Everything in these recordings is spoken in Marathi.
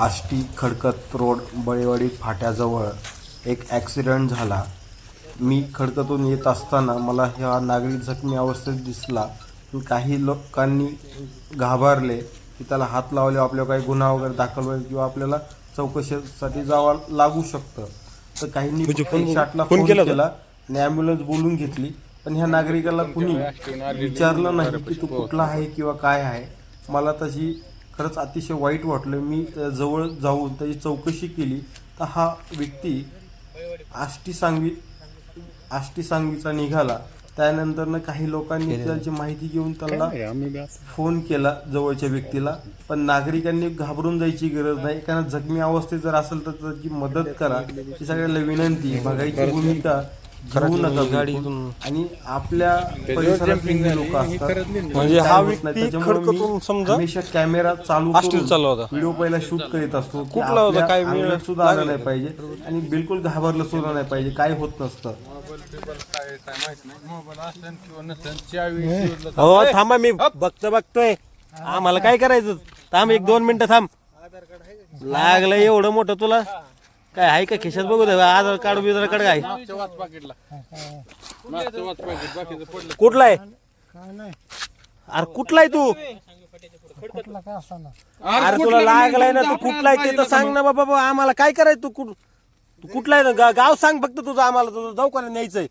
आष्टी खडकत रोड बळेवाडी फाट्याजवळ एक ॲक्सिडेंट झाला. मी खडकतून येत असताना मला हा नागरिक जखमी अवस्थेत दिसला. काही लोकांनी घाबरले की त्याला हात लावले आपल्यावर काही गुन्हा वगैरे दाखल होईल किंवा आपल्याला चौकशीसाठी जावं लागू शकतं. तर काहींनी फक्त एकशे फोन केला आणि ॲम्ब्युलन्स बोलून घेतली. पण ह्या नागरिकाला कुणी विचारलं नाही की तू कुठला आहे किंवा काय आहे. मला तशी खरंच अतिशय वाईट वाटलं. मी त्या जवळ जाऊन त्याची चौकशी केली तर हा व्यक्ती आष्टी सांगवी आष्टी सांगवीचा निघाला. त्यानंतरनं काही लोकांनी त्याची माहिती घेऊन त्याला फोन केला जवळच्या व्यक्तीला. पण नागरिकांनी घाबरून जायची गरज नाही. कारण जखमी अवस्थेत जर असेल तर त्याची मदत करा. ही सगळ्याला विनंती बघायची भूमिका घेऊ नका गाडीतून आणि आपल्या परिसरातली लोक असतात. म्हणजे हा होत नाही. व्यक्ती खडकतून समजा हमेशा कॅमेरा चालू आष्टीत चालला होता. व्हिडिओ पहिला शूट करीत असतो. कुठला होता? काय अंगात सुद्धा आलं नाही पाहिजे आणि बिलकुल घाबरलं सुद्धा नाही पाहिजे. काय होत नसतं. हो. थांबा मी बघतो बघतोय. आम्हाला काय करायचं? थांब एक दोन मिनिटं थांब. लागलं एवढं मोठं तुला? काय आहे का खिशात बघू दे आधार कार्ड बिधार कार्ड काय? कुठला आहे? अरे कुठला आहे तू? अरे तुला लागलाय ना तू कुठला आहे ते तर सांग ना बाबा बाबा, आम्हाला काय करायचं तू कुठ तू कुठला आहे ना? गा- गाव सांग फक्त तुझं आम्हाला तुझं जाऊ का न्यायचंय.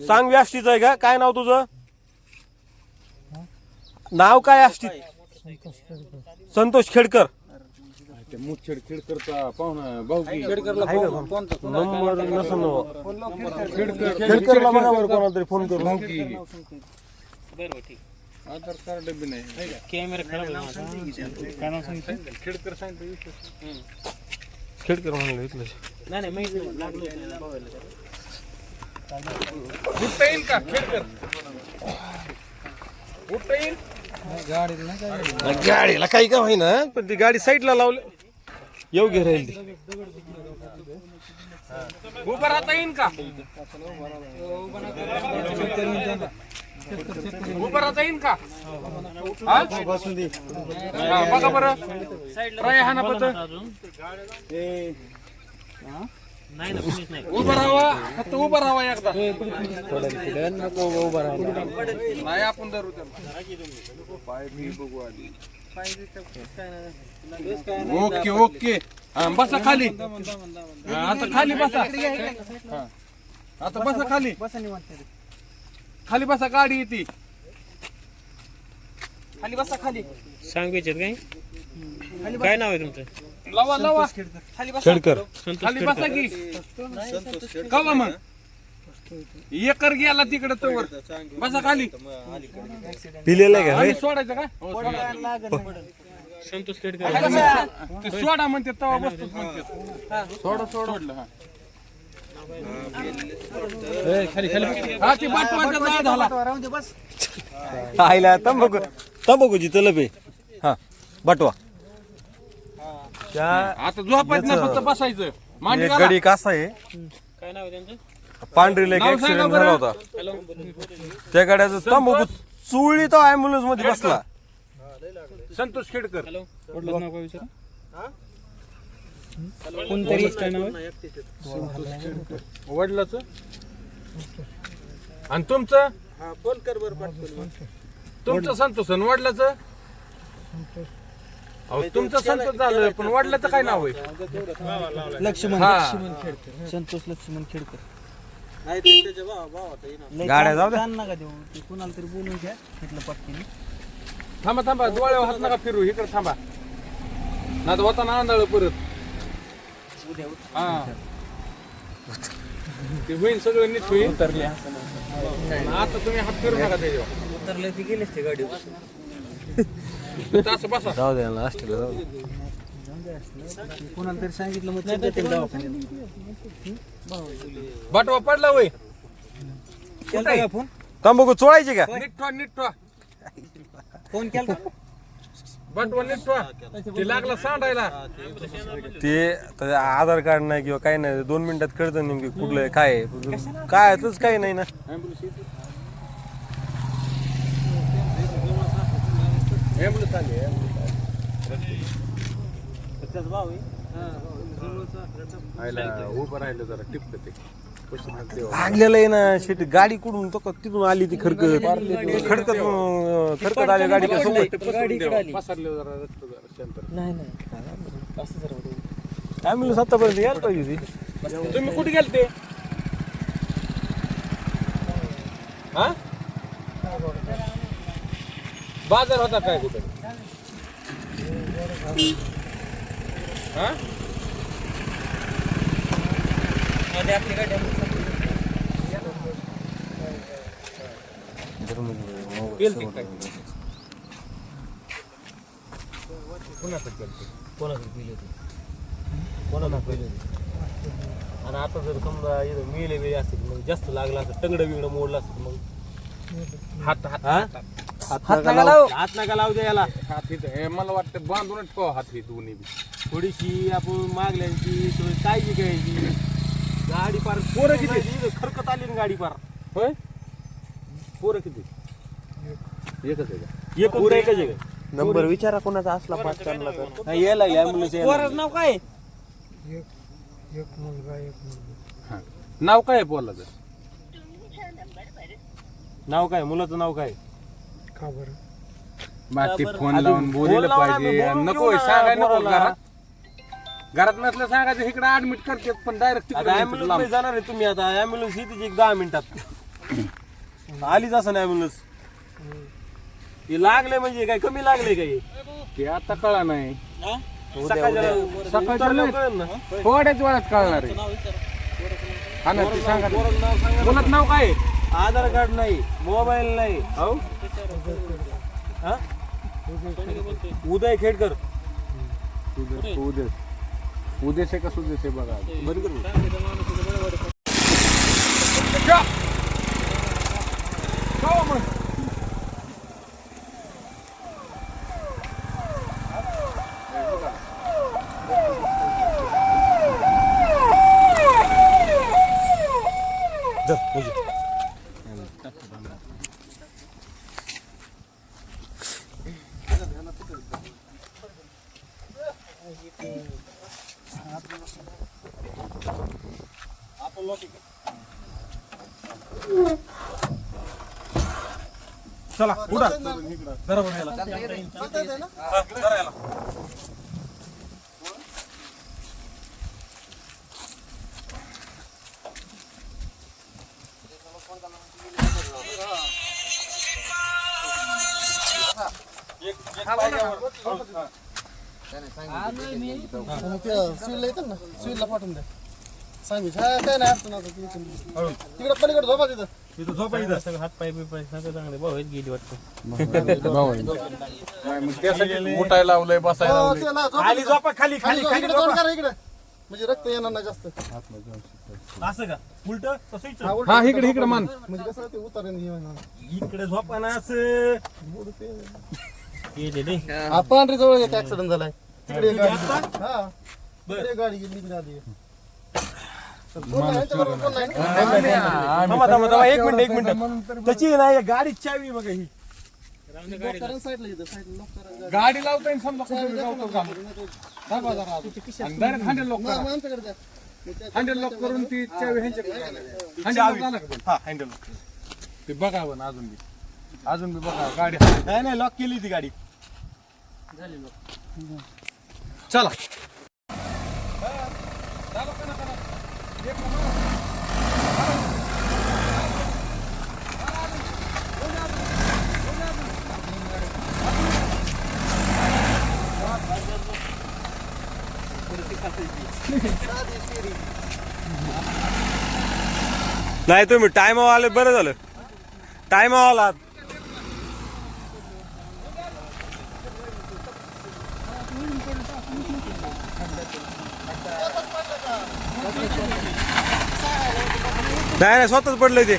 सांग व्याष्टीचं आहे का? काय नाव तुझं? नाव काय आष्टी संतोष खेडकर. मुच्छेड खेडकरचा पाहुणा भाऊ नंबर खेडकरला बघा बरं कोणाला तरी फोन करू आधार कार्ड बी नाही खेडकर सांगितलं खेडकर म्हणलं इथलं उठता येईल का खेडकर उठता येईल गाडीला काही का होईना पण ती गाडी साईडला लावली योग्य राहील. ते उभं राहता येईल का? उभं राहता येईल का? हा? हा, बघा बरं. ट्राय हा ना पत्र उभं राहावा फक्त उभं राहावा एकदा. नाही आपण धरू त्याला पाय बी बघू आधी ओके ओके हा, बसा खाली हा, आता खाली बसा हा. आता बसा खाली खाली बसा गाडी येते खाली बसा खाली सांगायचे काय काय नाव आहे तुमचं लावा लावा खाली बसा खेडकर खाली बसा की कवा मग एकर गेला तिकडे तवर बसा खाली पिलेलं आहे का आणि सोडायचं का हो, सोडा. संतोष. ते सोडा म्हणते तवा बसतो म्हणते. सोडा सोडलं हा. हा ते बाटवाचा जाळ झाला. आईला तंबाखू आहे. हा बटवा. आता झोपायचं फक्त बसायचं. मांडी. गडी कसा आहे? काय नाव आहे त्यांचं? पांढरीला एक ऍक्सिडेंट. झाला होता. त्या गाड्याचं तंबाखू चुळली तो अँब्युलन्समध्ये बसला. संतोष खेडकर. वडिलांचं नाव काय विचारा? कोणतरी काय नाव आहे? वडिलाच? आणि तुमचं? तुमचं संतोष आणि वडिलाचं? अहो तुमचं संतोष झालं पण वडिलाचं काय नाव आहे? लक्ष्मण हा. लक्ष्मण खेडकर. संतोष लक्ष्मण खेडकर. लय गाड्या जाऊ द्या. ताण नका देऊ. ते कुणाला तरी बोलून घ्या म्हटलं पटकीने थांबा थांबा डोळ्यावर हात नका फिरू इकडे थांबा. ना होता ना आंधळ परत. हा. ते होईल सगळं नीट होईल उतरले. आता तुम्ही हात फिरू नका त्याच्यावर. उतरले ते गेलेच ते गाडी असं बसा. जाऊ द्या जाऊ. कुणाला तरी सांगितलं मग बाटवा पडला का फोन? तंबाखू चोळायची का? नीट ठेवा नीट ठेवा. फोन ठेवा. ते लागला सांडायला. ते त्याचं आधार कार्ड नाही किंवा काही नाही दोन मिनिटात कळतं नेमकी कुठलं आहे, काय आहे. काय आहे, तसं काही नाही ना. हा, उभं राहिलं जरा टिपक ते. लागलेलं आहे ना शेट गाडी कुठून तो का- तिथून आली ती खडकत. खडकत खडकत आली गाडी त्या सोबत. पसरले जरा रक्त जरा शांत. नाही नाही. असं जरा होतं. ॲम्ब्युलन्स आतापर्यंत यायला पाहिजे ती तुम्ही कुठे गेलते? हा? बाजार होता काय कुठे? हा? मध्ये आपली गाडी आहे. गेलते काय कोणाकडे पिले होते कोणाला पहिले होते आणि आता जर समजा इथं मिले बिले असते मग जास्त लागलं असतं टंगडं बिंगडं मोडलं असतं मग हात हात? हात नका लावू. हात नका लावू द्या याला हात हे मला वाटतं बांधूनच ठेवा हात हे दोन्ही थोडीशी आपण मागल्यांची थोडी काळजी घ्यायची गाडी पार पोरं किती? खरकत आली ना गाडी पार. होय? पोरं किती? एकच आहे का? एक पोरं एकच आहे का? नंबर विचारा कोणाचा असला पाच चांगला तर. नाही यायला पोराचं नाव काय हा. नाव काय आहे पोराचं नाव काय? मुलाचं नाव काय? बाकी फोन आधी लावून फोन बोललं लावून पाहिजे. आणि बोलून नको घेऊ ना सांगाय नको. घरात. घरात नसलं सांगायचं इकडे ऍडमिट करतात पण डायरेक्ट आता ॲम्ब्युलन्समध्ये जाणार आहे तुम्ही आता. ॲम्ब्युलन्स येते एक दहा मिनिटात. आलीच असं ॲम्ब्युलन्स हे लागले म्हणजे काय कमी लागले काय? ते आता कळा नाही. सकाळच्या नाही. थोड्याच वेळात कळणार आहे. हा ना ते सांगा. पोराचं नाव काय? आधार कार्ड नाही मोबाईल नाही. हो? हा? उदय खेडकर. उद्या उद्या. उद्या आहे का सुदेश आहे बघा. चला उडा. जरा बघ याला. हा, येतात ना सिव्हिलला पाठवून द्या सांगू हा काय नाही अडचण आता तिकडे तिकडे पलीकडे झोपा तिथं इथं झोपा इथं. सगळं हात पाय बी पाय सगळं चांगले भाऊ गेली वाटतं उठायला लावलंय बसायला हो, लावलंय ते ना, झोपा खाली तिथं. झोपा खाली खाली खाली झोपा, खाली इकडे तोंड झोपा करा इकडे म्हणजे रक्त येणार नाही जास्त असं का उलट. हा, उलटं हा इकडे इकडे मान म्हणजे कसं ते उतारेन हे होणार. इकडे झोपा ना असं गेलेले हा पांढरी जवळ एक ऍक्सिडेंट झालाय तिकडे एक गाडी हा. तिकडे एक गाडी गेली इकडे आली. कोण नाही, यांच्याबरोबर कोण नाही? ना? थांबा थांबा थांबा. एक मिनिट एक मिनिट. त्याची नाही गाडी चावी बघा ही. लॉक लॉक गाडी लावता येईल समजा कुठे बी लावतो का दाखवा जरा अजून. आणि डायरेक्ट हँडल लॉक करा. लॉक करून ती चावी ह्यांच्याकडे हँडल चावी. झालं का पण? हा हँडल ते बघावं ना अजून बी. अजून बी बघा गाडी. नाही नाही लॉक केली ती गाडी. चला. नाही तुम्ही टायमावर आले बरं झालं. टायमावर आलात. नाही स्वतःच पडलंय ते.